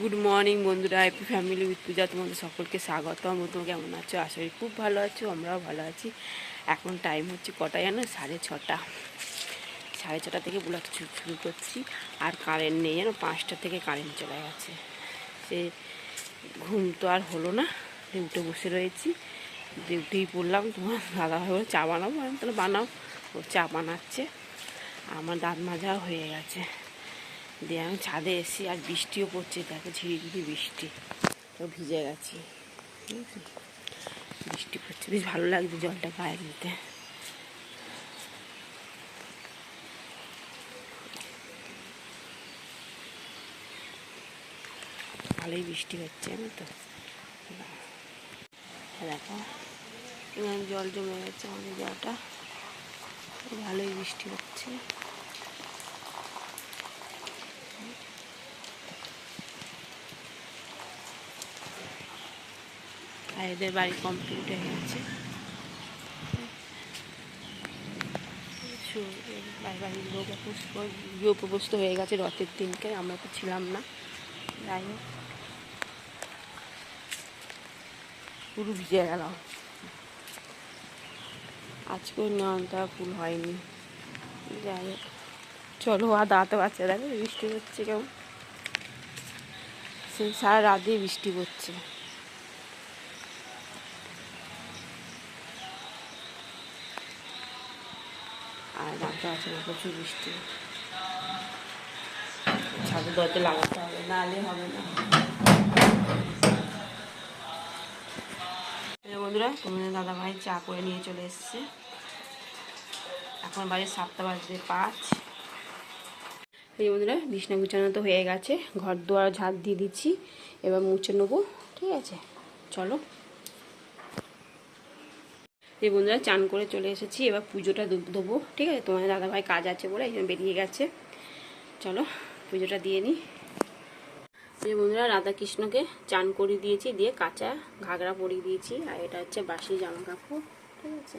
Good morning বন্ধুরা happy family with Puja তোমাদের সকলকে স্বাগত আমি তোমরা কেমন আছো? আশা করি খুব ভালো আছো, আমরাও ভালো আছি। এখন টাইম হচ্ছে কটা জানো? সাড়ে ছটা। সাড়ে ছটা থেকে ব্লগ শুরু করছি। আর কারেন্ট নেই জানো? পাঁচটা থেকে কারেন্ট চলে গেছে। সে ঘুম তো আর হলো না। উঠে বসে রয়েছি। উঠেই পড়লাম, তোমার দাদা ভাই চা বানাবো? আমি তাহলে বানাও। ও চা বানাচ্ছে। আমার দাঁত মাজাও হয়ে গেছে। দিয়ে আমি ছাদে এসেছি আর বৃষ্টিও পড়ছে দেখো ঝিরিঝিরি বৃষ্টি। তো ভিজে গেছি? বৃষ্টি পড়ছে। বেশ ভালো লাগছে জলটা গায়ে দিতে। ভালোই বৃষ্টি হচ্ছে আমি তো? দেখো জল জমে গেছে আমাদের জলটা ভালোই বৃষ্টি হচ্ছে। আর এদের বাড়ি কমপ্লিট হয়ে গেছে। বাড়ির লোক গৃহ উপবস্ত হয়ে গেছে রথের দিনকে, আমরা তো ছিলাম না। যাই হোক। পুরো ভিজে গেলাম আজকেও নেওয়ানটা ফুল হয়নি। যাই হোক। চলো, আর দাঁড়াতে পারছে দেখো, বৃষ্টি হচ্ছে কেমন। সারা রাত দিয়ে বৃষ্টি পড়ছে। আর রাখতে আছে না, প্রচুর বৃষ্টি। ছাদে দরজা লাগাতে হবে নাহলে হবে না। বন্ধুরা, তোমাদের দাদা ভাই চা করে নিয়ে চলে এসছে। এখন বাড়ির সাতটা বাজতে পাঁচ। এই বন্ধুরা, বিছনা গুছানো তো হয়ে গেছে, ঘর দুয়ার ঝাড় দিয়ে দিচ্ছি, এবার মুছে নেব, ঠিক আছে? চলো। এই বন্ধুরা চান করে চলে এসেছি, এবার পুজোটা দেবো, ঠিক আছে? তোমার দাদাভাই কাজ আছে বলে এই বেরিয়ে গেছে। চলো, পুজোটা দিয়ে নিই এই বন্ধুরা রাধাকৃষ্ণকে চান করে দিয়েছি, দিয়ে কাঁচা ঘাগরা পরিয়ে দিয়েছি, আর এটা হচ্ছে বাসি জামা কাপড় ঠিক আছে?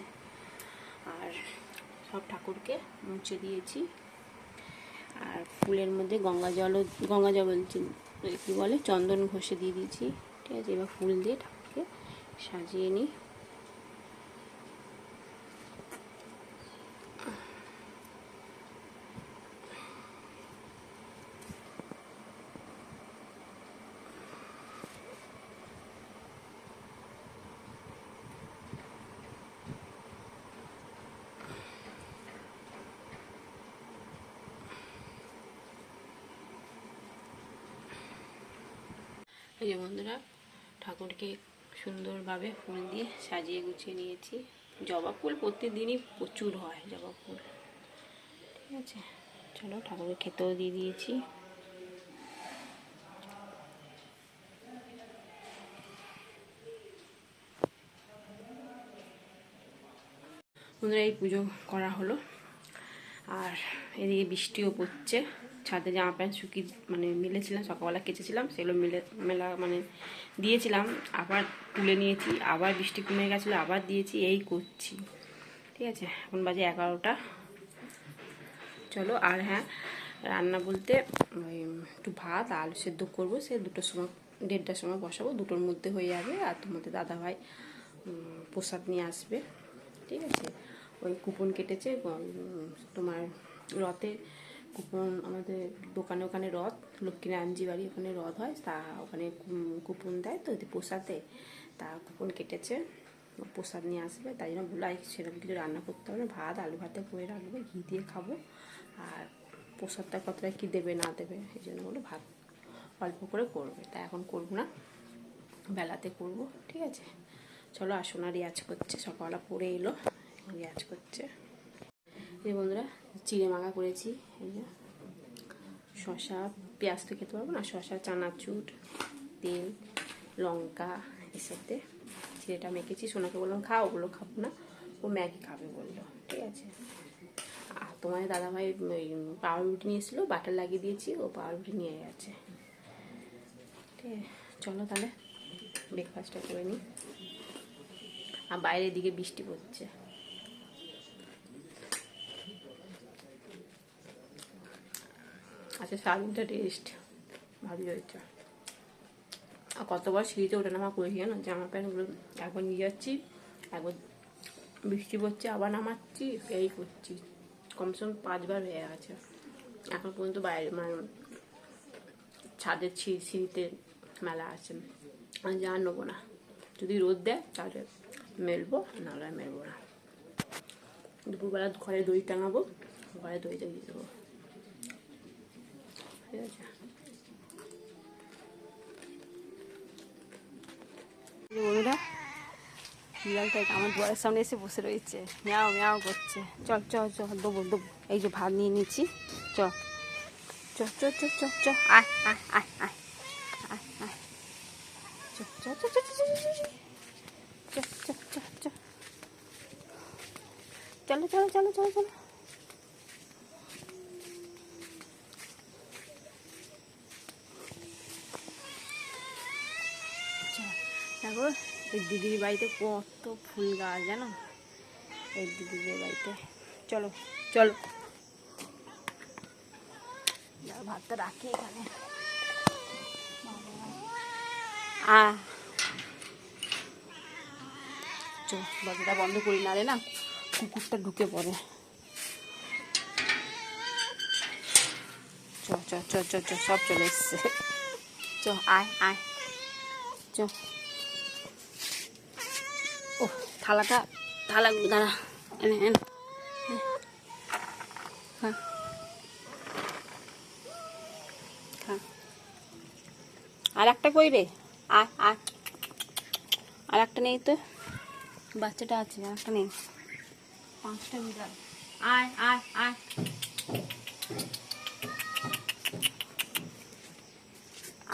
আর সব ঠাকুরকে মুছে দিয়েছি। আর ফুলের মধ্যে গঙ্গা জলও, গঙ্গা জল বলছি কী বলে? চন্দন ঘষে দিয়ে দিয়েছি, ঠিক আছে? এবার ফুল দিয়ে ঠাকুরকে সাজিয়ে নিই এই যে বন্ধুরা, ঠাকুরকে সুন্দরভাবে ফুল দিয়ে সাজিয়ে গুছিয়ে নিয়েছি। জবা ফুল প্রতিদিনই প্রচুর হয়, জবা ফুল। ঠিক আছে, চলো ঠাকুরকে খেতেও দিয়ে দিয়েছি। বন্ধুরা, এই পুজো করা হলো। আর এদিকে বৃষ্টিও পড়ছে। ছাদে জামা প্যান্ট শুকিয়ে মানে মিলেছিলাম সকালবেলা কেচেছিলাম সেগুলো মিলে মেলা মানে দিয়েছিলাম আবার তুলে নিয়েছি আবার বৃষ্টি কমে গেছিল আবার দিয়েছি এই করছি। ঠিক আছে এখন বাজে এগারোটা। চলো আর হ্যাঁ রান্না বলতে ওই একটু ভাত আলু সেদ্ধ করব সে দুটোর সময় দেড়টার সময় বসাবো দুটোর মধ্যে হয়ে যাবে আর তোমাদের দাদাভাই উম, প্রসাদ নিয়ে আসবে। ঠিক আছে? ওই কুপন কেটেছে তোমার রথে কুপন, আমাদের দোকানে ওখানে রথ লক্ষ্মীনারায়ণজি বাড়ি ওখানে রথ হয়, তা ওখানে কুপন দেয়, তো প্রসাদে তা কুপন কেটেছে প্রসাদ নিয়ে আসবে, তাই জন্য বলে আর সেরকম কিছু রান্না করতে হবে না, ভাত, আলু ভাতে করে রাখবে, ঘি দিয়ে খাব, আর প্রসাদটা কতটা কী দেবে না দেবে, এই জন্য বলে ভাত অল্প করে করবে, তা এখন করব না, বেলাতে করব, ঠিক আছে? চলো আসুন রিয়াজ করছে, সকালবেলা পড়ে এলো রিয়াজ করছে। এই বন্ধুরা, চিড়ে মাখা করেছি, এই যে। শশা পেঁয়াজ তো খেতে পারব না শশা চানাচুর, তেল, লঙ্কা এসবতে চিড়েটা মেখেছি। সোনাকে বললাম, খাও। ওগুলো খাব না। ও ম্যাগি খাবে বলল, ঠিক আছে। আর তোমার দাদাভাই ওই পাউরুটি নিয়ে এসেছিল, বাটার লাগিয়ে দিয়েছি, ও পাউরুটি নিয়ে গেছে। ঠিক আছে, চলো তাহলে ব্রেকফাস্টটা করে নিই। আর বাইরের দিকে বৃষ্টি পড়ছে। আচ্ছা সারাদিনটা টেস্ট। ভালোই হয়েছে। আর কতবার সিঁড়িতে ওঠা নামা করেছি জানো জামা প্যান্টগুলো একবার নিয়ে যাচ্ছি, একবার বৃষ্টি পড়ছে, আবার নামাচ্ছি, এই করছি। কমসে কম পাঁচবার হয়ে গেছে। এখন পর্যন্ত বাইরে মানে ছাদের সিঁড়িতে মেলা আছে। আমি যা নেব না। যদি রোদ দেয়, তাহলে মেলবো, নাহলে মেলবো না। দুপুরবেলা ঘরে দই টাঙাবো, ঘরে দইটা দিয়ে দেবো। বন্ধুরা বিড়ালটা আমার দুয়ারের সামনে এসে বসে রয়েছে মিয়াও মিয়াও করছে চল চল চল দেবো দেবো এই যে ভাত নিয়ে নিচ্ছি চ চ চ চ চ চ চ চ চ চলো চলো চলো চলো চলো দেখো এই দিদির বাড়িতে কত ফুল গাছ, জানো? এই দিদিদের বাড়িতে। চলো চলো। ভাতটা রাখি এখানে। আ। চল, দরজাটা বন্ধ করি না রে না কুকুরটা ঢুকে পড়ে। চ চ চ চ সব চলে এসছে। চ আয় আয়। চ ও থালাটা থালাগুলো দাঁড়া, এনে এনে। খা খা আর একটা কই রে? আয় আর একটা নেই তো? বাচ্চাটা আছে, আর একটা নেই। পাঁচটা বিড়াল আয় আয় আয়।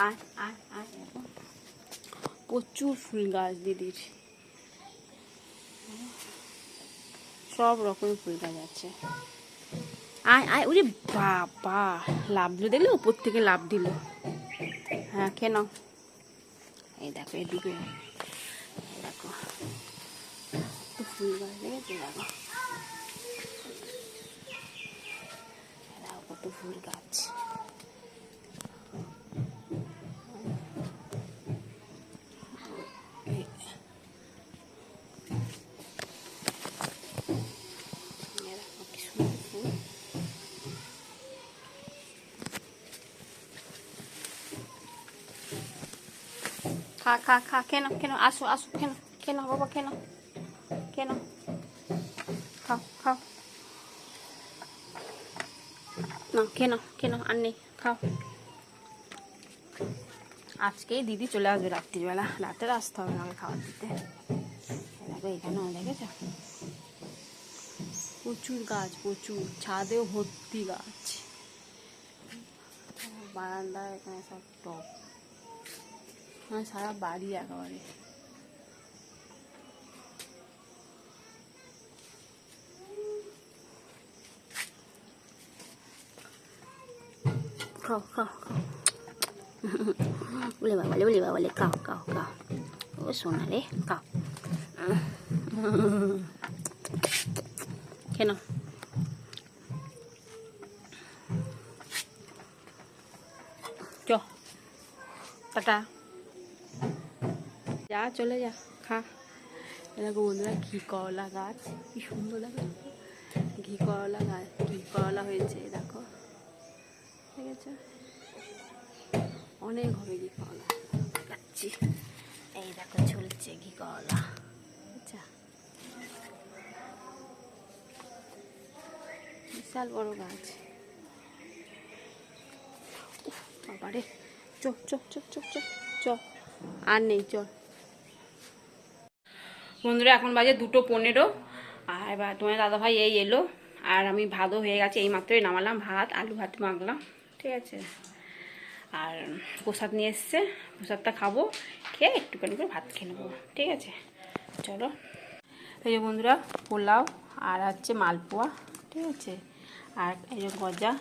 আয় আয় আয়। প্রচুর ফুল গাছ দিদির। সব রকমের ফুল গাছ আছে আয় আয়, ওরে বাবা, লাভ দিল, দেখলে উপর থেকে লাভ দিল। হ্যাঁ খেয়ে নাও। এই দেখো, এদিকে। দেখো। ফুল গাছ দেখেছ দেখো। কত ফুল গাছ। খা খা খা কেন কেন আসো আসো কেন কেন বাবা কেন কেন খাও খাও না কেন কেন আর নেই খাও আজকেই দিদি চলে আসবে রাত্রিবেলা। রাতে আসতে হবে আমাকে খাবার দিতে। দেখো এখানেও দেখেছ প্রচুর গাছ, প্রচুর ছাদেও ভর্তি গাছ। বারান্দা এখানে সব টপ মানে সারা বাড়ি একেবারে। খাও খাও খাও। বলে বাবা বলে বাবা ও সোনা রে, খাও। কেন চ, টাটা। যা, চলে যা, খা। দেখো বন্ধুরা ঘি করলা গাছ, কি সুন্দর দেখো। ঘি করলা গাছ, ঘি করলা হয়েছে, দেখো। ঠিক আছে? অনেক হবে ঘি করলা। যাচ্ছি এই দেখো, চলছে ঘি করলা। আচ্ছা। বিশাল বড় গাছ। বাবারে। চ চ চ চ চ। আর নেই, চল। বন্ধুরা, এখন বাজে দুটো পনেরো। আর এবার তোমার দাদা ভাই এই এলো। আর আমি ভাতও হয়ে গেছে, এই মাত্রই নামালাম ভাত, আলু ভাত মাখলাম, ঠিক আছে? আর প্রসাদ নিয়ে এসছে, প্রসাদটা খাব, খেয়ে একটুখানি করে ভাত খেয়ে নেব, ঠিক আছে? চলো। এই যে বন্ধুরা, পোলাও আর হচ্ছে মালপোয়া, ঠিক আছে? আর এই যে গজা,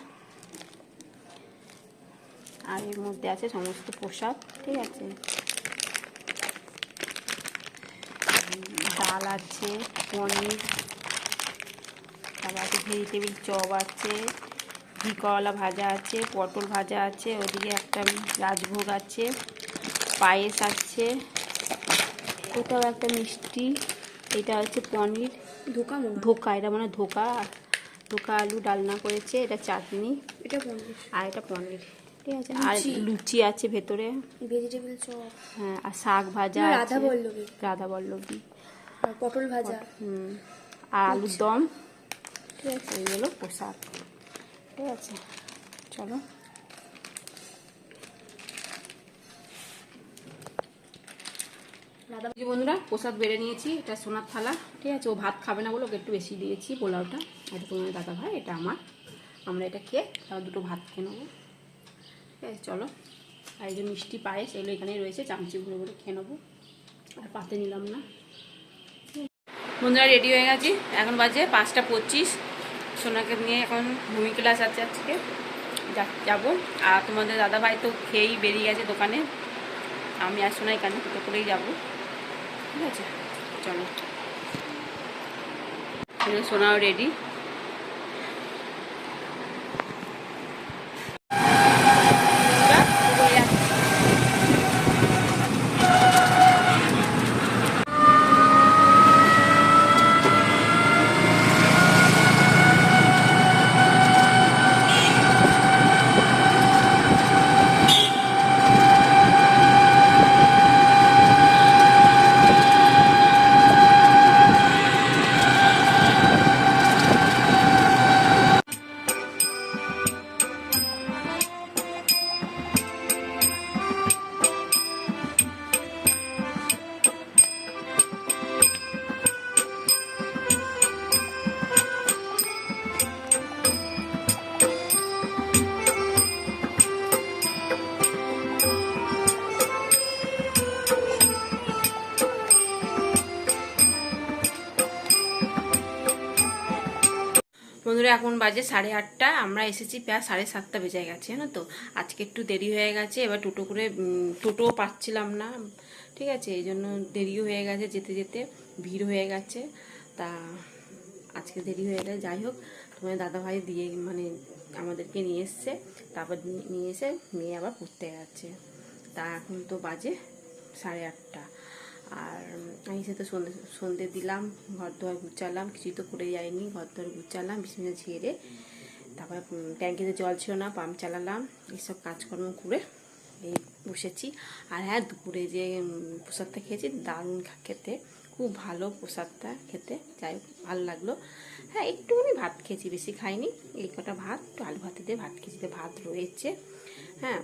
আর এর মধ্যে আছে সমস্ত প্রসাদ, ঠিক আছে? ডাল আছে পনির তারপর আছে ভেজিটেবিল চপ আছে ঘি করলা ভাজা আছে পটল ভাজা আছে ওদিকে একটা রাজভোগ আছে পায়েস আছে এটাও একটা মিষ্টি এটা হচ্ছে পনির। ধোকা ধোকা এটা মানে ধোকা ধোকা আলু ডালনা করেছে এটা চাটনি। এটা পনির। আর এটা পনির। ঠিক আছে আর লুচি। আছে ভেতরে। Vegetable chop. হ্যাঁ আর শাক ভাজা রাধা বল্লভী। রাধা বল্লভী। পটল ভাজা। হুম। আর আলুর দম। ঠিক আছে। এই হলো পোশাক ঠিক আছে। চলো। দাদা বন্ধুরা প্রসাদ বেড়ে নিয়েছি। এটা সোনার থালা। ঠিক আছে ও ভাত খাবে না বলে ওকে একটু বেশি দিয়েছি পোলাওটা। এটা তোমার দাদা ভাই এটা আমার। আমরা এটা খেয়ে তারপর দুটো ভাত খেয়ে নেব। ঠিক আছে চলো। আর এই যে মিষ্টি পায়েস এগুলো এখানেই রয়েছে। চামচি ঘুরে ঘুরে খেয়ে নেব। আর পাতে নিলাম না। বন্ধুরা রেডি হয়ে গেছি। এখন বাজে পাঁচটা পঁচিশ। সোনাকে নিয়ে এখন ভূমি ক্লাস আছে আজকে। যাব। আর তোমাদের দাদা ভাই তো খেয়েই বেরিয়ে গেছে দোকানে। আমি আর সোনাই কেন দুটো করেই যাব। ঠিক আছে? চলো। সোনাও রেডি এখন বাজে সাড়ে আটটা, আমরা এসেছি প্রায় সাড়ে সাতটা বেজে গেছে, জানো তো? আজকে একটু দেরি হয়ে গেছে, এবার টোটো করে টোটোও পাচ্ছিলাম না, ঠিক আছে? এই জন্য দেরিও হয়ে গেছে, যেতে যেতে ভিড় হয়ে গেছে, তা আজকে দেরি হয়ে গেলে যাই হোক, তোমার দাদাভাই দিয়ে মানে আমাদেরকে নিয়ে এসছে, তারপর নিয়ে এসে নিয়ে আবার পড়তে গেছে, তা এখন তো বাজে সাড়ে আটটা। আর আমি সে তো সন্ধে সন্ধে দিলাম ঘর দোয়ার গুচালাম কিছুই তো করে যাইনি ঘর দোয়ার গুচালাম বিছানা ঝেড়ে, তারপর ট্যাঙ্কিতে জল ছিল না, পাম্প চালালাম এইসব কাজকর্ম করে এই বসেছি। আর হ্যাঁ দুপুরে যে প্রসাদটা খেয়েছি, দারুণ খেতে, খুব ভালো প্রসাদটা খেতে, যাই ভালো লাগল। হ্যাঁ একটুখানি ভাত খেয়েছি, বেশি খাইনি, এই কটা ভাত, একটু আলু ভাতে দিয়ে ভাত খেয়েছি, ভাত রয়েছে হ্যাঁ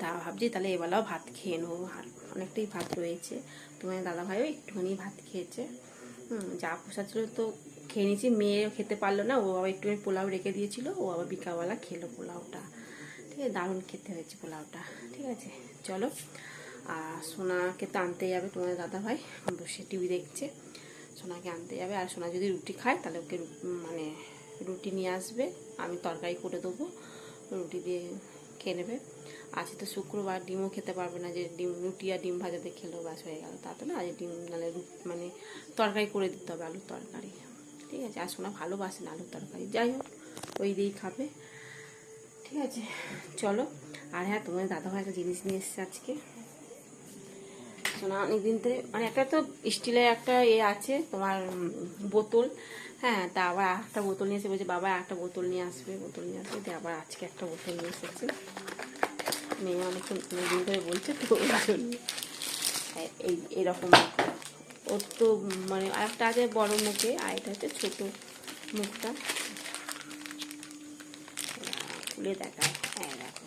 তা ভাবছি তাহলে এবেলাও ভাত খেয়ে নেব আর অনেকটাই ভাত রয়েছে। তোমার দাদা ভাইও একটুখানি ভাত খেয়েছে। হুম, যা পোষা ছিল তো খেয়ে নিয়েছি। মেয়েও খেতে পারল না, ও আবার একটুখানি পোলাও রেখে দিয়েছিল, ও আবার বিকালবেলা খেলো পোলাওটা। ঠিক আছে, দারুণ খেতে হয়েছে পোলাওটা। ঠিক আছে, চলো। আর সোনাকে তো আনতে যাবে তোমার দাদা ভাই বসে টিভি দেখছে। সোনাকে আনতে যাবে, আর সোনা যদি রুটি খায়, তাহলে ওকে মানে রুটি নিয়ে আসবে। আমি তরকারি করে দেবো, রুটি দিয়ে খেয়ে নেবে। আজকে তো শুক্রবার ডিমও খেতে পারবে না, যে ডিম, রুটি আর ডিম ভাজাতে খেলেও বাস হয়ে গেল। তা তো না আজ ডিম নাহলে রু- মানে তরকারি করে দিতে হবে, আলুর তরকারি। ঠিক আছে, আর সোনা ভালোবাসে না আলুর তরকারি। যাই হোক, ওই দিয়েই খাবে। ঠিক আছে, চলো। আর হ্যাঁ তোমার দাদাভাই একটা জিনিস নিয়ে এসছে আজকে। সোনা অনেকদিন ধরে মানে একটা তো স্টিলের একটা এ আছে, তোমার বোতল। হ্যাঁ তা আবার একটা বোতল নিয়ে এসে বলছে বাবা একটা বোতল নিয়ে আসবে, বোতল নিয়ে আসবে। দিয়ে আবার আজকে একটা বোতল নিয়ে এসেছে। মেয়ে অনেকক্ষণ দিন ধরে বলছে তো ওই জন্য। এই- এরকম। ওর তো মানে আরেকটা আছে বড় মুখে, আর এটা হচ্ছে ছোট মুখটা। খুলে দেখায় হ্যাঁ দেখো।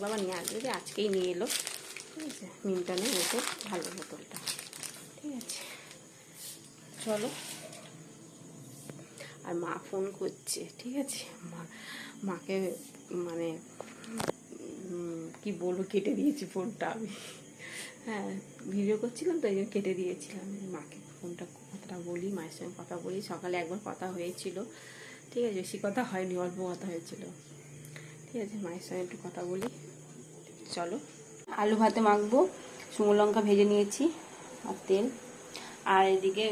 বাবা নিয়ে আসবে যে আজকেই নিয়ে এলো। ঠিক আছে মিল্টনে এসে, ভালো বোতলটা। ঠিক আছে। চলো। আর মা ফোন করছে, ঠিক আছে? মা, মাকে মানে কি বলব, কেটে দিয়েছি ফোনটা আমি। হ্যাঁ ভিডিও করছিলাম তো, এই জন্য কেটে দিয়েছিলাম। মাকে ফোনটা কথাটা বলি, মায়ের সঙ্গে কথা বলি। সকালে একবার কথা হয়েছিল, ঠিক আছে? বেশি কথা হয়নি, অল্প কথা হয়েছিল। ঠিক আছে? মায়ের সঙ্গে একটু কথা বলি। চলো। আলু ভাতে মাখবো, শুকনো লঙ্কা ভেজে নিয়েছি আর তেল। আর এদিকে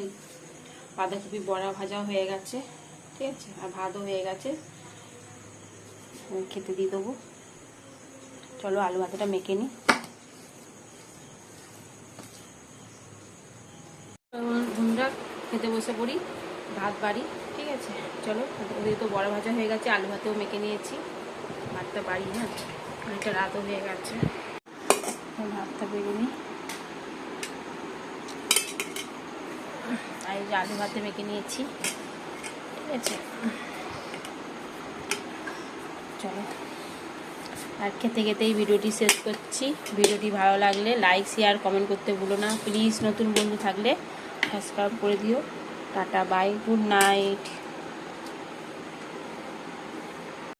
বাঁধাকপি বড়া ভাজা হয়ে গেছে। ঠিক আছে? আর ভাতও হয়ে গেছে। খেতে দিয়ে দেবো। চলো আলু ভাতেটা মেখে বন্ধুরা খেতে বসে পড়ি। ভাত বাড়ি, ঠিক আছে? চলো ওদিকে তো বড় ভাজা হয়ে গেছে, আলু ভাতেও মেখে নিয়েছি। ভাতটা বাড়ি না অনেকটা রাতও হয়ে গেছে। ভাতটা বেরিয়ে নিই। আর আলু ভাতে মেখে নিয়েছি। চলো। আর খেতে খেতেই ভিডিওটি শেষ করছি। ভিডিওটি ভালো লাগলে লাইক শেয়ার কমেন্ট করতে ভুলো না। প্লিজ নতুন বন্ধু থাকলে সাবস্ক্রাইব করে দিও। Tata bye good night